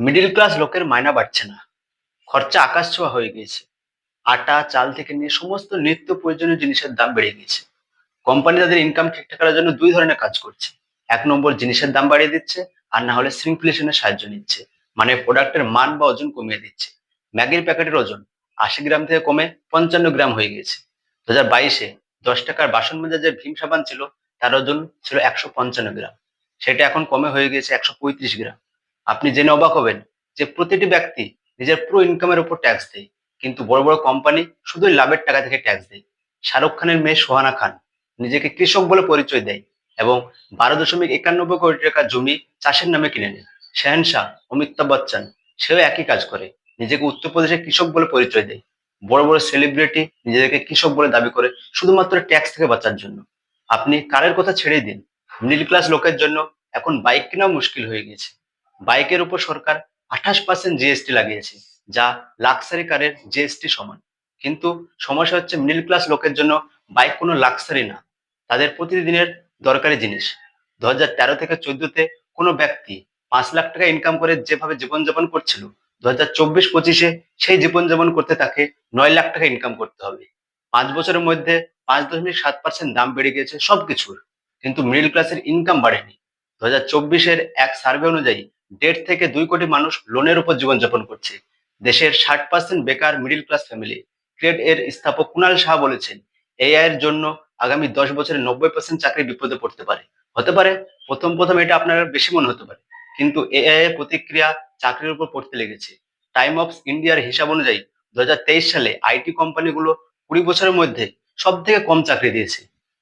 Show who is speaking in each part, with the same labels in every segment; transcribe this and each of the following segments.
Speaker 1: Middle class লোকের মায়না বাড়ছে না। খরচা আকাশ ছোঁয়া হয়ে গিয়েছে। আটা, চাল থেকে নিয়ে সমস্ত নিত্য প্রয়োজনীয় জিনিসের দাম বেড়ে গিয়েছে। কোম্পানি তাদের ইনকাম ঠিকঠাক করার জন্য দুই ধরনের কাজ করছে। এক নম্বর জিনিসের দাম বাড়িয়ে দিচ্ছে, আর না হলে শ্রিঙ্কফ্লেশনের সাহায্য নিচ্ছে। মানে প্রোডাক্টের মান বা ওজন কমিয়ে দিচ্ছে। ম্যাগির প্যাকেটের ওজন আশি গ্রাম থেকে কমে পঞ্চান্ন গ্রাম হয়ে গেছে দু হাজার বাইশে দশ টাকার বাসন মাজা যে ভীম সাবান ছিল, তার ওজন ছিল একশো পঞ্চান্ন গ্রাম। সেটা এখন কমে হয়ে গেছে একশো পঁয়ত্রিশ গ্রাম। আপনি জেনে অবাক হবেন যে প্রতিটি ব্যক্তি নিজের পুরো ইনকামের উপর ট্যাক্স দেয়, কিন্তু বড় বড় কোম্পানি শুধুই লাভের টাকা থেকে ট্যাক্স দেয়। শাহরুখ খানের মেয়ে সোহানা খান নিজেকে কৃষক বলে পরিচয় দেয় এবং বারো দশমিক একানব্বই কোটি টাকা জমি চাষের নামে কিনে নেয়। শেহেনশাহ অমিতাভ বচ্চন, সেও একই কাজ করে, নিজেকে উত্তরপ্রদেশের কৃষক বলে পরিচয় দেয়। বড় বড় সেলিব্রিটি নিজেদেরকে কৃষক বলে দাবি করে শুধুমাত্র ট্যাক্স থেকে বাঁচার জন্য। আপনি কারের কথা ছেড়েই দিন। মিডল ক্লাস লোকের জন্য এখন বাইক কেনাও মুশকিল হয়ে গেছে বাইকের উপর সরকার আঠাশ পার্সেন্ট জিএসটি লাগিয়েছে, যা লাক্সারি কারের জিএসটি সমান। কিন্তু সমস্যা হচ্ছে মিডল ক্লাস লোকের জন্য বাইক কোনো লাক্সারি না। তাদের প্রতিদিনের দরকারি জিনিস। দু হাজার তেরো থেকে চোদ্দতে কোনো ব্যক্তি পাঁচ লাখ টাকা ইনকাম করে যেভাবে জীবনযাপন করছিল, দু হাজার চব্বিশ পঁচিশে সেই জীবনযাপন করতে তাকে নয় লাখ টাকা ইনকাম করতে হবে। পাঁচ বছরের মধ্যে পাঁচ দশমিক সাত পার্সেন্ট দাম বেড়ে গেছে সবকিছুর। কিন্তু মিডিল ক্লাসের ইনকাম বাড়েনি। দু হাজার চব্বিশের এক সার্ভে অনুযায়ী দেড় থেকে দুই কোটি মানুষ লোনের উপর জীবনযাপন করছে। দেশের ষাট পার্সেন্ট বেকার মিডল ক্লাস ফ্যামিলি ট্রেড এর স্থাপক কুনাল শাহ বলেছেন এআই এর জন্য আগামী দশ বছরে নব্বই পার্সেন্ট চাকরি বিপদে পড়তে পারে। হতে পারে, প্রথম প্রথম এটা আপনার বেশি মনে হতে পারে, কিন্তু এআই এর প্রতিক্রিয়া চাকরির উপর পড়তে লেগেছে। টাইম অফ ইন্ডিয়ার হিসাব অনুযায়ী দু হাজার তেইশ সালে আইটি কোম্পানিগুলো কুড়ি বছরের মধ্যে সব থেকে কম চাকরি দিয়েছে।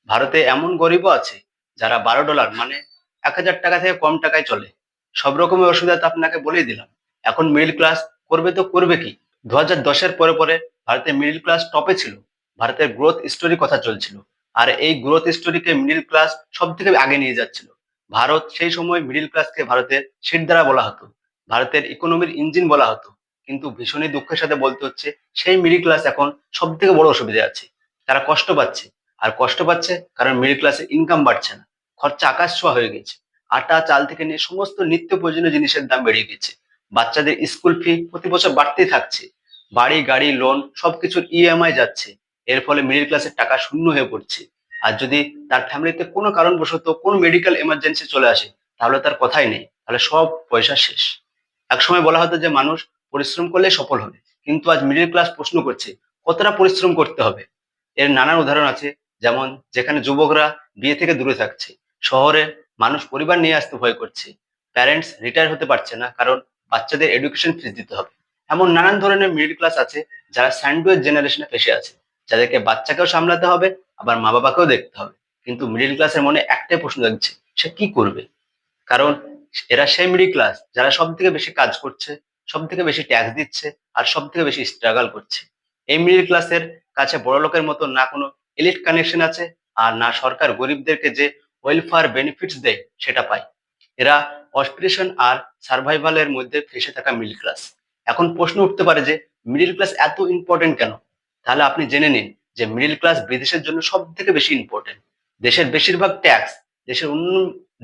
Speaker 1: ভারতে এমন গরিবও আছে যারা বারো ডলার মানে এক হাজার টাকা থেকে কম টাকায় চলে। সব রকমের অসুবিধা তো আপনাকে বলেই দিলাম। এখন মিডল ক্লাস করবে তো করবে কি? দু হাজার দশের পরে পরে ভারতের মিডল ক্লাস টপে ছিল। ভারতের গ্রোথ স্টোরি কথা চলছিল। আর এই গ্রোথ স্টোরিকে মিডল ক্লাস সব থেকে আগে নিয়ে যাচ্ছিল। ভারত সেই সময় মিডল ক্লাসকে ভারতের দ্বারা বলা হতো। ভারতের ইকোনমির ইঞ্জিন বলা হতো। কিন্তু ভীষণই দুঃখের সাথে বলতে হচ্ছে, সেই মিডিল ক্লাস এখন সব থেকে বড় অসুবিধা আছে। তারা কষ্ট পাচ্ছে। আর কষ্ট পাচ্ছে কারণ মিডিল ক্লাসের ইনকাম বাড়ছে না। খরচা আকাশ ছোঁয়া হয়ে গেছে। আটা, চাল থেকে নিয়ে সমস্ত নিত্য প্রয়োজনীয় জিনিসের দাম বেড়ে গেছে। বাচ্চাদের স্কুল ফি প্রতি বছর বাড়তেই থাকছে। বাড়ি, গাড়ি লোন সবকিছুর ইএমআই যাচ্ছে। এর ফলে মিডল ক্লাসের টাকা শূন্য হয়ে পড়ছে। আর যদি তার ফ্যামিলিতে কোনো কারণবশত কোন মেডিকেল এমার্জেন্সি চলে আসে, তাহলে তার কথাই নেই। তাহলে সব পয়সা শেষ। একসময় বলা হতো যে, মানুষ পরিশ্রম করলে সফল হবে। কিন্তু আজ মিডিল ক্লাস প্রশ্ন করছে, কতটা পরিশ্রম করতে হবে? এর নানান উদাহরণ আছে, যেমন যেখানে যুবকরা বিয়ে থেকে দূরে থাকছে, শহরে মানুষ পরিবার নিয়ে আসতে ভয় করছে। প্যারেন্টস রিটায়ার হতে পারছে না, কারণ বাচ্চাদের এডুকেশন ফিস দিতে হবে। এমন নানান ধরনের মিডল ক্লাস আছে যারা স্যান্ডউইচ জেনারেশনে ফেসে আছে। যাদেরকে বাচ্চাকেও সামলাতে হবে, আবার মা বাবাকেও দেখতে হবে। কিন্তু মিডল ক্লাসের মনে একটাই প্রশ্ন জাগছে, সে কি করবে? কারণ এরা সেই মিডল ক্লাস যারা সব থেকে বেশি কাজ করছে সব থেকে বেশি ট্যাক্স দিচ্ছে, আর সব থেকে বেশি স্ট্রাগল করছে। এই মিডিল ক্লাসের কাছে বড় লোকের মতো না কোনো এলিট কানেকশন আছে, আর না সরকার গরিবদেরকে যে ওয়েলফেয়ার বেনিফিটস দেয়, সেটা পায়। এরা অসপিরেশন আর সার্ভাইভালের মধ্যে ফেসে থাকা মিডল ক্লাস এখন প্রশ্ন উঠতে পারে যে মিডল ক্লাস এত ইম্পর্টেন্ট কেন? তাহলে আপনি জেনে নিন যে মিডল ক্লাস বিদেশের জন্য সব থেকে বেশি ইম্পর্টেন্ট দেশের বেশিরভাগ ট্যাক্স দেশের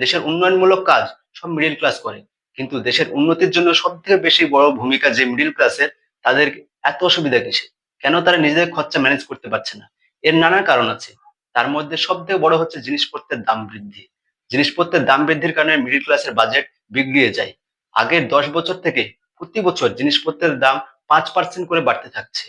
Speaker 1: দেশের উন্নয়নমূলক কাজ সব মিডল ক্লাস করে। কিন্তু দেশের উন্নতির জন্য সব থেকে বেশি বড় ভূমিকা যে মিডল ক্লাসের তাদের এত অসুবিধা কিসে কেন তারা নিজেদের খরচা ম্যানেজ করতে পারছে না? এর নানা কারণ আছে। তার মধ্যে সব থেকে বড় হচ্ছে জিনিসপত্রের দাম বৃদ্ধি। জিনিসপত্রের দাম বৃদ্ধির কারণে মিডল ক্লাসের বাজেট বিগড়িয়ে যায়। আগের দশ বছর থেকে প্রতি বছর জিনিসপত্রের দাম পাঁচ পার্সেন্ট করে বাড়তে থাকছে।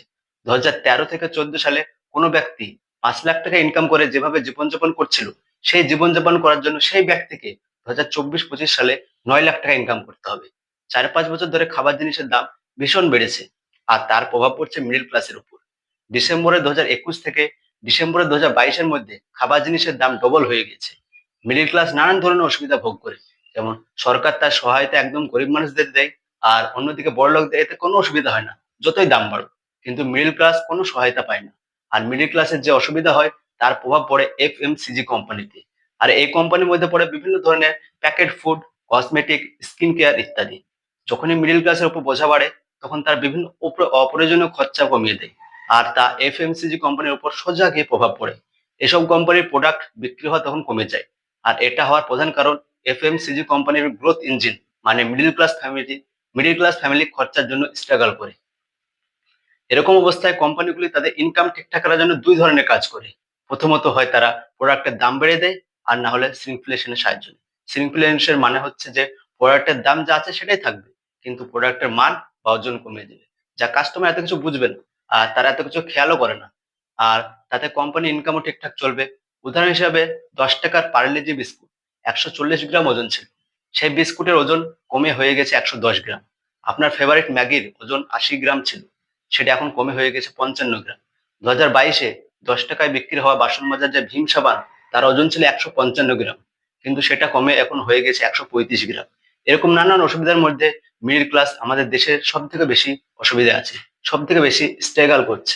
Speaker 1: দু হাজার তেরো থেকে চোদ্দ সালে কোনো ব্যক্তি পাঁচ লাখ টাকা ইনকাম করে যেভাবে জীবনযাপন করছিল, সেই জীবনযাপন করার জন্য সেই ব্যক্তিকে দু হাজার চব্বিশ পঁচিশ সালে নয় লাখ টাকা ইনকাম করতে হবে। চার পাঁচ বছর ধরে খাবার জিনিসের দাম ভীষণ বেড়েছে, আর তার প্রভাব পড়ছে মিডিল ক্লাসের উপর। ডিসেম্বরে দু থেকে ডিসেম্বরে দু হাজার মধ্যে খাবার জিনিসের দাম ডবল হয়ে গেছে। মিডল ক্লাস নানান ধরনের অসুবিধা ভোগ করে। যেমন সরকার তার সহায়তা একদম গরিব মানুষদের দেয়, আর অন্যদিকে বড় লোকদের এতে কোনো অসুবিধা হয় না, যতই দাম বাড়ুক। কিন্তু মিডল ক্লাস কোনো সহায়তা পায় না। আর মিডল ক্লাসের যে অসুবিধা হয়, তার প্রভাব পড়ে এফ এম সিজি কোম্পানিতে আর এই কোম্পানির মধ্যে পড়ে বিভিন্ন ধরনের packet food cosmetic skin care ইত্যাদি। যখনই মিডল ক্লাসের উপর বোঝা বাড়ে, তখন তার বিভিন্ন অপ্রয়োজনীয় খরচা কমিয়ে দেয়। আর তা এফএমসিজি কোম্পানির উপর সোজা প্রভাব পড়ে। এসব কোম্পানির প্রোডাক্ট বিক্রি হওয়া তখন কমে যায়। আর এটা হওয়ার প্রধান কারণ এফএমসিজি কোম্পানির গ্রোথ ইঞ্জিন মানে middle class family middle class family খরচার জন্য স্ট্রাগল করে। এরকম অবস্থায় কোম্পানিগুলি তাদের ইনকাম ঠিকঠাক করার জন্য দুই ধরনের কাজ করে। প্রথমত হয় তারা প্রোডাক্টের দাম বেড়ে দেয়, আর না হলে শ্রিংফ্লেশনের সাহায্য নেয়। শ্রিংফ্লেশনের মানে হচ্ছে যে প্রোডাক্টের দাম যা আছে সেটাই থাকবে, কিন্তু প্রোডাক্টের মান বা ওজন কমিয়ে দেবে। যা কাস্টমার এত কিছু বুঝবে না। আর তারা এত কিছু খেয়ালও করে না। আর তাতে কোম্পানি ইনকামও ঠিকঠাক চলবে। উদাহরণ হিসাবে দশ টাকার পার্লেজি বিস্কুট, একশো চল্লিশ গ্রাম ওজন ছিল। সেই বিস্কুটের ওজন কমে হয়ে গেছে একশো দশ গ্রাম। আপনার ফেভারিট ম্যাগির ওজন আশি গ্রাম ছিল। সেটা এখন কমে হয়ে গেছে পঞ্চান্ন গ্রাম। দু হাজার বাইশে দশ টাকায় বিক্রি হওয়া বাসন মাজার যে ভীম সাবান, তার ওজন ছিল একশো পঞ্চান্ন গ্রাম। কিন্তু সেটা কমে এখন হয়ে গেছে একশো পঁয়ত্রিশ গ্রাম। এরকম নানান অসুবিধার মধ্যে মিডিল ক্লাস আমাদের দেশের সব থেকে বেশি অসুবিধা আছে। সব থেকে বেশি স্ট্রাগল করছে।